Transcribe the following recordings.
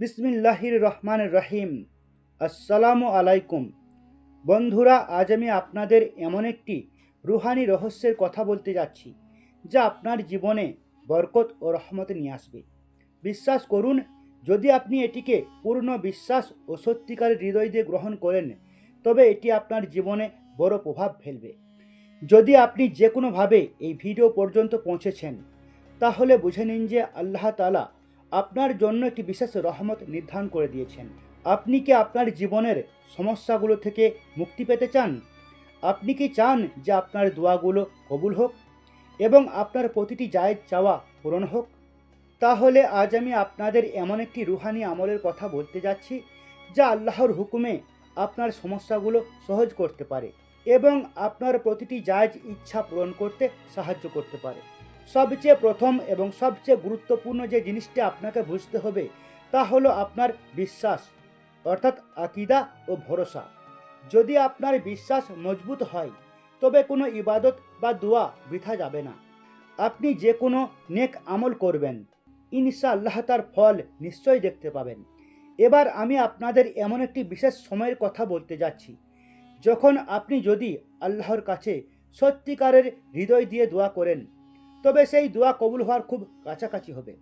বিসমিল্লাহির রহমান রহিম। আসসালামু আলাইকুম। বন্ধুরা, আজ আমি আপনাদের এমন একটি রুহানি রহস্যের কথা বলতে যাচ্ছি, যা আপনার জীবনে বরকত ও রহমত নিয়ে আসবে। বিশ্বাস করুন, যদি আপনি এটিকে পূর্ণ বিশ্বাস ও সত্যিকারের হৃদয় দিয়ে গ্রহণ করেন, তবে এটি আপনার জীবনে বড় প্রভাব ফেলবে। যদি আপনি যে কোনোভাবে এই ভিডিও পর্যন্ত পৌঁছেছেন, তাহলে বুঝে নিন যে আল্লাহ তালা আপনার জন্য একটি বিশেষ রহমত নির্ধারণ করে দিয়েছেন। আপনি কি আপনার জীবনের সমস্যাগুলো থেকে মুক্তি পেতে চান? আপনি কি চান যে আপনার দোয়াগুলো কবুল হোক এবং আপনার প্রতিটি জায়েজ চাওয়া পূরণ হোক? তাহলে আজ আমি আপনাদের এমন একটি রুহানি আমলের কথা বলতে যাচ্ছি, যা আল্লাহর হুকুমে আপনার সমস্যাগুলো সহজ করতে পারে এবং আপনার প্রতিটি জায়েজ ইচ্ছা পূরণ করতে সাহায্য করতে পারে। সবচেয়ে প্রথম এবং সবচেয়ে গুরুত্বপূর্ণ যে জিনিসটা আপনাকে বুঝতে হবে, তা হলো আপনার বিশ্বাস, অর্থাৎ আকিদা ও ভরসা। যদি আপনার বিশ্বাস মজবুত হয়, তবে কোনো ইবাদত বা দোয়া বৃথা যাবে না। আপনি যে কোনো নেক আমল করবেন ইনশা আল্লাহ তার ফল নিশ্চয়ই দেখতে পাবেন। এবার আমি আপনাদের এমন একটি বিশেষ সময়ের কথা বলতে যাচ্ছি। যখন আপনি যদি আল্লাহর কাছে সত্যিকারের হৃদয় দিয়ে দোয়া করেন তবে সেই দোয়া কবুল হওয়ার খুব কাছাকাছি হবে।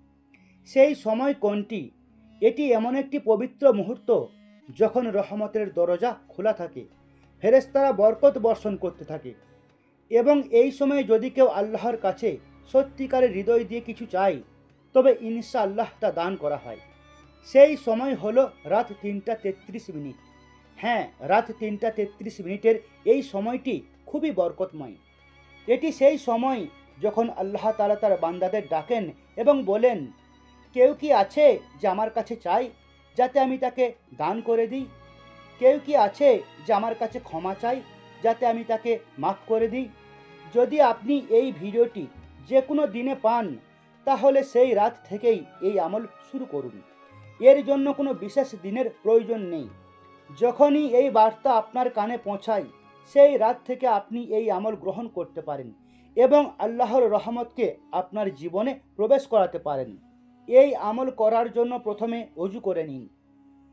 সেই সময় কোনটি? এটি এমন একটি পবিত্র মুহূর্ত যখন রহমতের দরজা খোলা থাকে ফেরেস্তারা বরকত বর্ষণ করতে থাকে এবং এই সময়ে যদি কেউ আল্লাহর কাছে সত্যিকারের হৃদয় দিয়ে কিছু চায়, তবে ইনশা আল্লাহ তা দান করা হয়। সেই সময় হলো রাত তিনটা তেত্রিশ মিনিট। হ্যাঁ রাত তিনটা তেত্রিশ মিনিটের এই সময়টি খুবই বরকতময়। এটি সেই সময় যখন আল্লাহ তালা তার বান্দাদের ডাকেন এবং বলেন, কেউ কি আছে যে আমার কাছে চাই, যাতে আমি তাকে দান করে দিই? কেউ কি আছে যে আমার কাছে ক্ষমা চাই, যাতে আমি তাকে মাফ করে দিই? যদি আপনি এই ভিডিওটি যে কোনো দিনে পান, তাহলে সেই রাত থেকেই এই আমল শুরু করুন। এর জন্য কোনো বিশেষ দিনের প্রয়োজন নেই। যখনই এই বার্তা আপনার কানে পৌঁছায়, সেই রাত থেকে আপনি এই আমল গ্রহণ করতে পারেন। এবং আল্লাহর রহমতকে আপনার জীবনে প্রবেশ করাতে পারেন। এই আমল করার জন্য প্রথমে অজু করে নিন।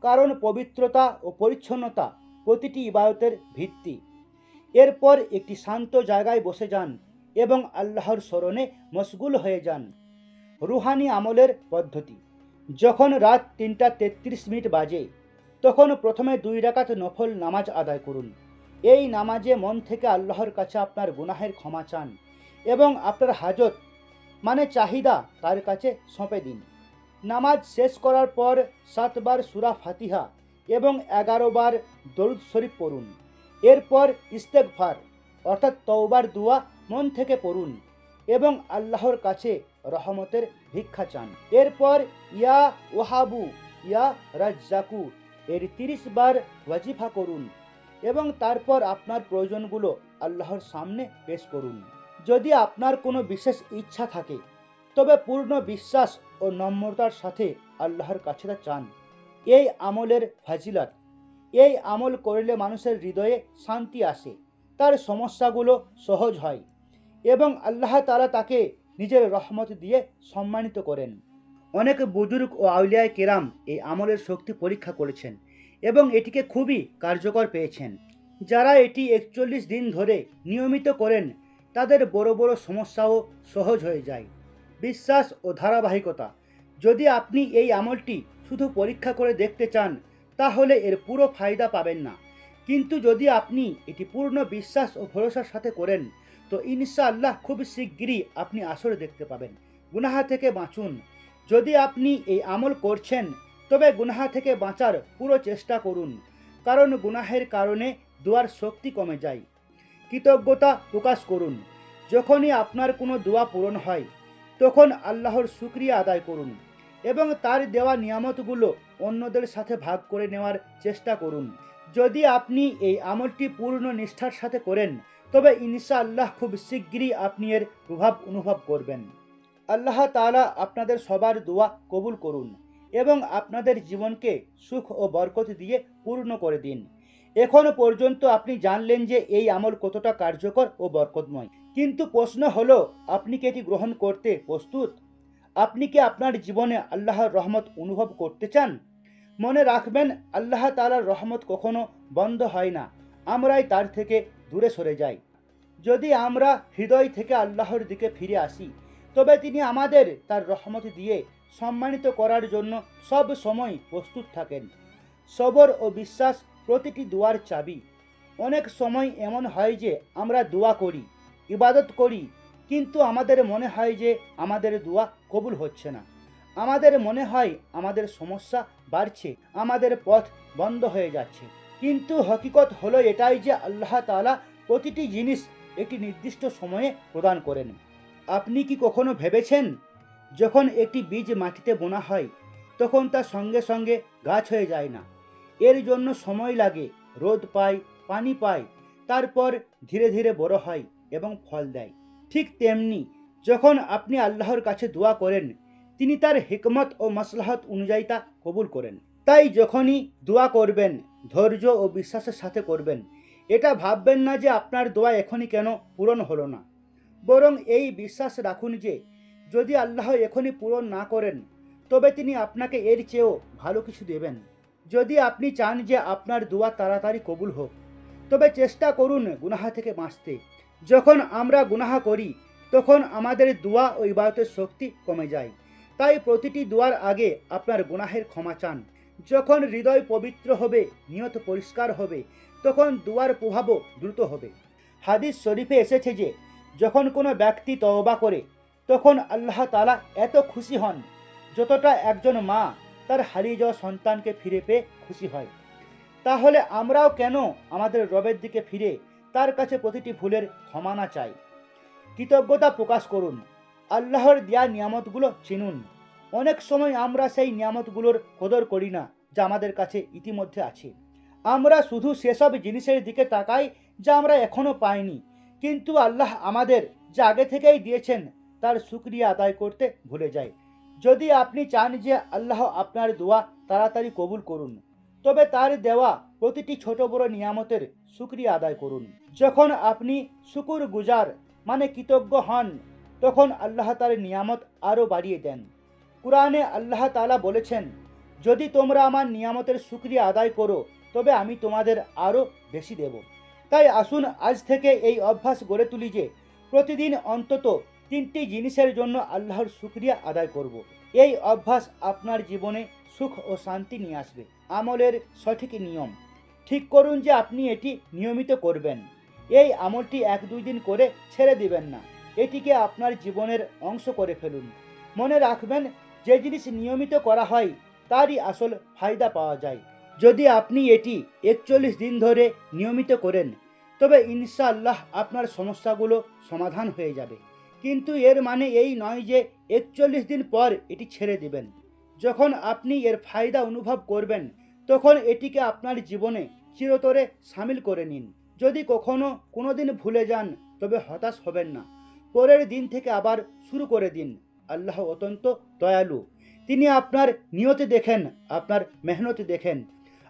কারণ পবিত্রতা ও পরিচ্ছন্নতা প্রতিটি ইবায়তের ভিত্তি। এরপর একটি শান্ত জায়গায় বসে যান এবং আল্লাহর স্মরণে মশগুল হয়ে যান। রুহানি আমলের পদ্ধতি। যখন রাত তিনটা তেত্রিশ মিনিট বাজে, তখন প্রথমে দুই রাকাত নফল নামাজ আদায় করুন। এই নামাজে মন থেকে আল্লাহর কাছে আপনার গুনাহের ক্ষমা চান। এবং আপনার হাজত মানে চাহিদা, তার কাছে সঁপে দিন। নামাজ শেষ করার পর সাতবার সুরা ফাতিহা এবং এগারো বার দরুদ শরীফ পড়ুন। এরপর ইস্তেকফার অর্থাৎ তওবার দোয়া, মন থেকে পড়ুন এবং আল্লাহর কাছে রহমতের ভিক্ষা চান। এরপর ইয়া ওহাবু ইয়া রাজ্জাকু, এর তিরিশ বার ওয়াজিফা করুন এবং তারপর আপনার প্রয়োজনগুলো আল্লাহর সামনে পেশ করুন। যদি আপনার কোনো বিশেষ ইচ্ছা থাকে, তবে পূর্ণ বিশ্বাস ও নম্রতার সাথে আল্লাহর কাছে তা চান। এই আমলের ফাজিলাত, এই আমল করলে মানুষের হৃদয়ে শান্তি আসে, তার সমস্যাগুলো সহজ হয় এবং আল্লাহ তালা তাকে নিজের রহমত দিয়ে সম্মানিত করেন। অনেক বুজুর্গ ও আউলিয়ায় কেরাম এই আমলের শক্তি পরীক্ষা করেছেন এবং এটিকে খুবই কার্যকর পেয়েছেন। যারা এটি একচল্লিশ দিন ধরে নিয়মিত করেন তাদের বড় বড় সমস্যাও সহজ হয়ে যায়। বিশ্বাস ও ধারাবাহিকতা। যদি আপনি এই আমলটি শুধু পরীক্ষা করে দেখতে চান, তাহলে এর পুরো ফায়দা পাবেন না। কিন্তু যদি আপনি এটি পূর্ণ বিশ্বাস ও ভরসার সাথে করেন, তো ইনশাআল্লাহ খুব শিগগিরই আপনি আসরে দেখতে পাবেন। গুনাহা থেকে বাঁচুন। যদি আপনি এই আমল করছেন, তবে গুনাহা থেকে বাঁচার পুরো চেষ্টা করুন। কারণ গুনাহের কারণে দুয়ার শক্তি কমে যায়। কৃতজ্ঞতা প্রকাশ করুন। যখনই আপনার কোনো দোয়া পূরণ হয়, তখন আল্লাহর শুক্রিয়া আদায় করুন এবং তার দেওয়া নিয়ামতগুলো অন্যদের সাথে ভাগ করে নেওয়ার চেষ্টা করুন। যদি আপনি এই আমলটি পূর্ণ নিষ্ঠার সাথে করেন, তবে ইনশা আল্লাহ খুব শিগগিরই আপনি এর প্রভাব অনুভব করবেন। আল্লাহ তাআলা আপনাদের সবার দোয়া কবুল করুন এবং আপনাদের জীবনকে সুখ ও বরকত দিয়ে পূর্ণ করে দিন। এখনও পর্যন্ত আপনি জানলেন যে এই আমল কতটা কার্যকর ও বরকতময়। কিন্তু প্রশ্ন হলো, আপনি কি এটি গ্রহণ করতে প্রস্তুত? আপনি কি আপনার জীবনে আল্লাহর রহমত অনুভব করতে চান? মনে রাখবেন, আল্লাহ তালার রহমত কখনো বন্ধ হয় না। আমরাই তার থেকে দূরে সরে যাই। যদি আমরা হৃদয় থেকে আল্লাহর দিকে ফিরে আসি, তবে তিনি আমাদের তার রহমত দিয়ে সম্মানিত করার জন্য সব সময় প্রস্তুত থাকেন। সবর ও বিশ্বাস প্রতিটি দুয়ার চাবি। অনেক সময় এমন হয় যে আমরা দোয়া করি ইবাদত করি, কিন্তু আমাদের মনে হয় যে আমাদের দোয়া কবুল হচ্ছে না। আমাদের মনে হয় আমাদের সমস্যা বাড়ছে, আমাদের পথ বন্ধ হয়ে যাচ্ছে। কিন্তু হকিকত হলো এটাই যে আল্লাহ তাআলা প্রতিটি জিনিস একটি নির্দিষ্ট সময়ে প্রদান করেন। আপনি কি কখনো ভেবেছেন, যখন একটি বীজ মাটিতে বোনা হয়, তখন তা সঙ্গে সঙ্গে গাছ হয়ে যায় না? এর জন্য সময় লাগে, রোদ পায়, পানি পায়, তারপর ধীরে ধীরে বড় হয়। এবং ফল দেয়। ঠিক তেমনি যখন আপনি আল্লাহর কাছে দোয়া করেন, তিনি তার হিকমত ও মাসলাহত অনুযায়ী তা কবুল করেন। তাই যখনই দোয়া করবেন, ধৈর্য ও বিশ্বাসের সাথে করবেন। এটা ভাববেন না যে আপনার দোয়া এখনই কেন পূরণ হলো না। বরং এই বিশ্বাস রাখুন যে, যদি আল্লাহ এখনই পূরণ না করেন, তবে তিনি আপনাকে এর চেয়েও ভালো কিছু দেবেন। যদি আপনি চান যে আপনার দোয়া তাড়াতাড়ি কবুল হোক, তবে চেষ্টা করুন গুনাহা থেকে বাঁচতে। যখন আমরা গুনাহা করি, তখন আমাদের দোয়া ও ইবাদতের শক্তি কমে যায়। তাই প্রতিটি দোয়ার আগে আপনার গুনাহের ক্ষমা চান। যখন হৃদয় পবিত্র হবে, নিয়ত পরিষ্কার হবে, তখন দোয়ার প্রভাবও দ্রুত হবে। হাদিস শরীফে এসেছে যে, যখন কোনো ব্যক্তি তওবা করে, তখন আল্লাহ তালা এত খুশি হন, যতটা একজন মা তার হারিয়ে যাওয়া সন্তানকে ফিরে পেয়ে খুশি হয়। তাহলে আমরাও কেন আমাদের রবের দিকে ফিরে তার কাছে প্রতিটি ভুলের ক্ষমা না চাই। কৃতজ্ঞতা প্রকাশ করুন। আল্লাহর দেয়া নিয়ামতগুলো চিনুন। অনেক সময় আমরা সেই নিয়ামতগুলোর কদর করি না, যা আমাদের কাছে ইতিমধ্যে আছে। আমরা শুধু সেসব জিনিসের দিকে তাকাই, যা আমরা এখনও পাইনি। কিন্তু আল্লাহ আমাদের যা আগে থেকেই দিয়েছেন, তার সুক্রিয়া আদায় করতে ভুলে যায় যদি আপনি চান যে আল্লাহ আপনার দোয়া তাড়াতাড়ি কবুল করুন তবে তার দেওয়া প্রতিটি ছোট বড় নিয়ামতের সুক্রিয়া আদায় করুন। যখন আপনি শুকুর গুজার মানে কৃতজ্ঞ হন, তখন আল্লাহ তার নিয়ামত আরও বাড়িয়ে দেন। কোরআনে আল্লাহ তালা বলেছেন, যদি তোমরা আমার নিয়ামতের সুক্রিয়া আদায় করো, তবে আমি তোমাদের আরও বেশি দেব। তাই আসুন, আজ থেকে এই অভ্যাস গড়ে তুলি যে, প্রতিদিন অন্তত তিনটি জিনিসের জন্য আল্লাহর শুক্রিয়া আদায় করব। এই অভ্যাস আপনার জীবনে সুখ ও শান্তি নিয়ে আসবে। আমলের সঠিক নিয়ম। ঠিক করুন যে আপনি এটি নিয়মিত করবেন। এই আমলটি এক দুই দিন করে ছেড়ে দিবেন না। এটিকে আপনার জীবনের অংশ করে ফেলুন। মনে রাখবেন, যে জিনিস নিয়মিত করা হয়, তারই আসল ফায়দা পাওয়া যায়। যদি আপনি এটি একচল্লিশ দিন ধরে নিয়মিত করেন, তবে ইনশাআল্লাহ আপনার সমস্যাগুলো সমাধান হয়ে যাবে। কিন্তু এর মানে এই নয় যে একচল্লিশ দিন পর এটি ছেড়ে দিবেন। যখন আপনি এর ফায়দা অনুভব করবেন, তখন এটিকে আপনার জীবনে চিরতরে সামিল করে নিন। যদি কখনো কোনো দিন ভুলে যান, তবে হতাশ হবেন না। পরের দিন থেকে আবার শুরু করে দিন। আল্লাহ অত্যন্ত দয়ালু। তিনি আপনার নিয়তে দেখেন, আপনার মেহনতে দেখেন।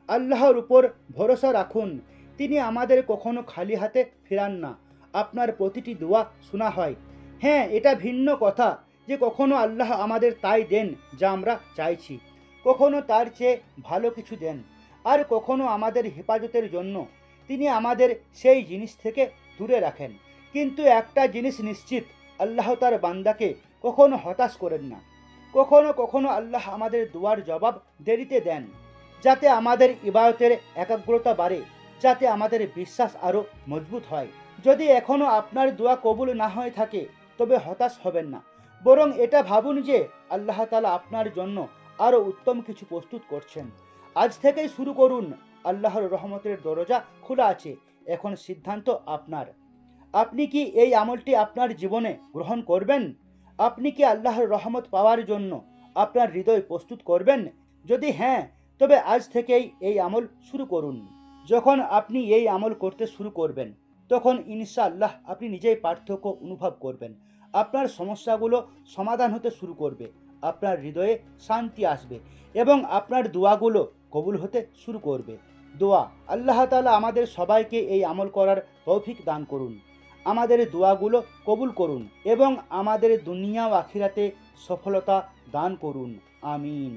আল্লাহর উপর ভরসা রাখুন। তিনি আমাদের কখনো খালি হাতে ফেরান না। আপনার প্রতিটি দোয়া শোনা হয়। হ্যাঁ এটা ভিন্ন কথা। যে কখনো আল্লাহ আমাদের তাই দেন, যা আমরা চাইছি। কখনো তার চেয়ে ভালো কিছু দেন। আর কখনো আমাদের হেফাজতের জন্য। তিনি আমাদের সেই জিনিস থেকে দূরে রাখেন। কিন্তু একটা জিনিস নিশ্চিত, আল্লাহ তার বান্দাকে কখনো হতাশ করেন না। কখনো কখনো আল্লাহ আমাদের দোয়ার জবাব দেরিতে দেন, যাতে আমাদের ইবাদতের একাগ্রতা বাড়ে, যাতে আমাদের বিশ্বাস আরও মজবুত হয়। যদি এখনও আপনার দোয়া কবুল না হয়ে থাকে, তবে হতাশ হবেন না। বরং এটা ভাবুন যে আল্লাহ তালা আপনার জন্য আরও উত্তম কিছু প্রস্তুত করছেন। আজ থেকেই শুরু করুন, আল্লাহর রহমতের দরজা খোলা আছে, এখন সিদ্ধান্ত আপনার। আপনি কি এই আমলটি আপনার জীবনে গ্রহণ করবেন? আপনি কি আল্লাহর রহমত পাওয়ার জন্য আপনার হৃদয় প্রস্তুত করবেন? যদি হ্যাঁ তবে আজ থেকেই এই আমল শুরু করুন। যখন আপনি এই আমল করতে শুরু করবেন, তখন ইনশাআল্লাহ আপনি নিজেই পার্থক্য অনুভব করবেন। আপনার সমস্যাগুলো সমাধান হতে শুরু করবে। আপনার হৃদয়ে শান্তি আসবে এবং আপনার দোয়াগুলো কবুল হতে শুরু করবে। দোয়া, আল্লাহ তালা আমাদের সবাইকে এই আমল করার তৌফিক দান করুন। আমাদের দোয়াগুলো কবুল করুন এবং আমাদের দুনিয়া ও আখিরাতে সফলতা দান করুন। আমিন।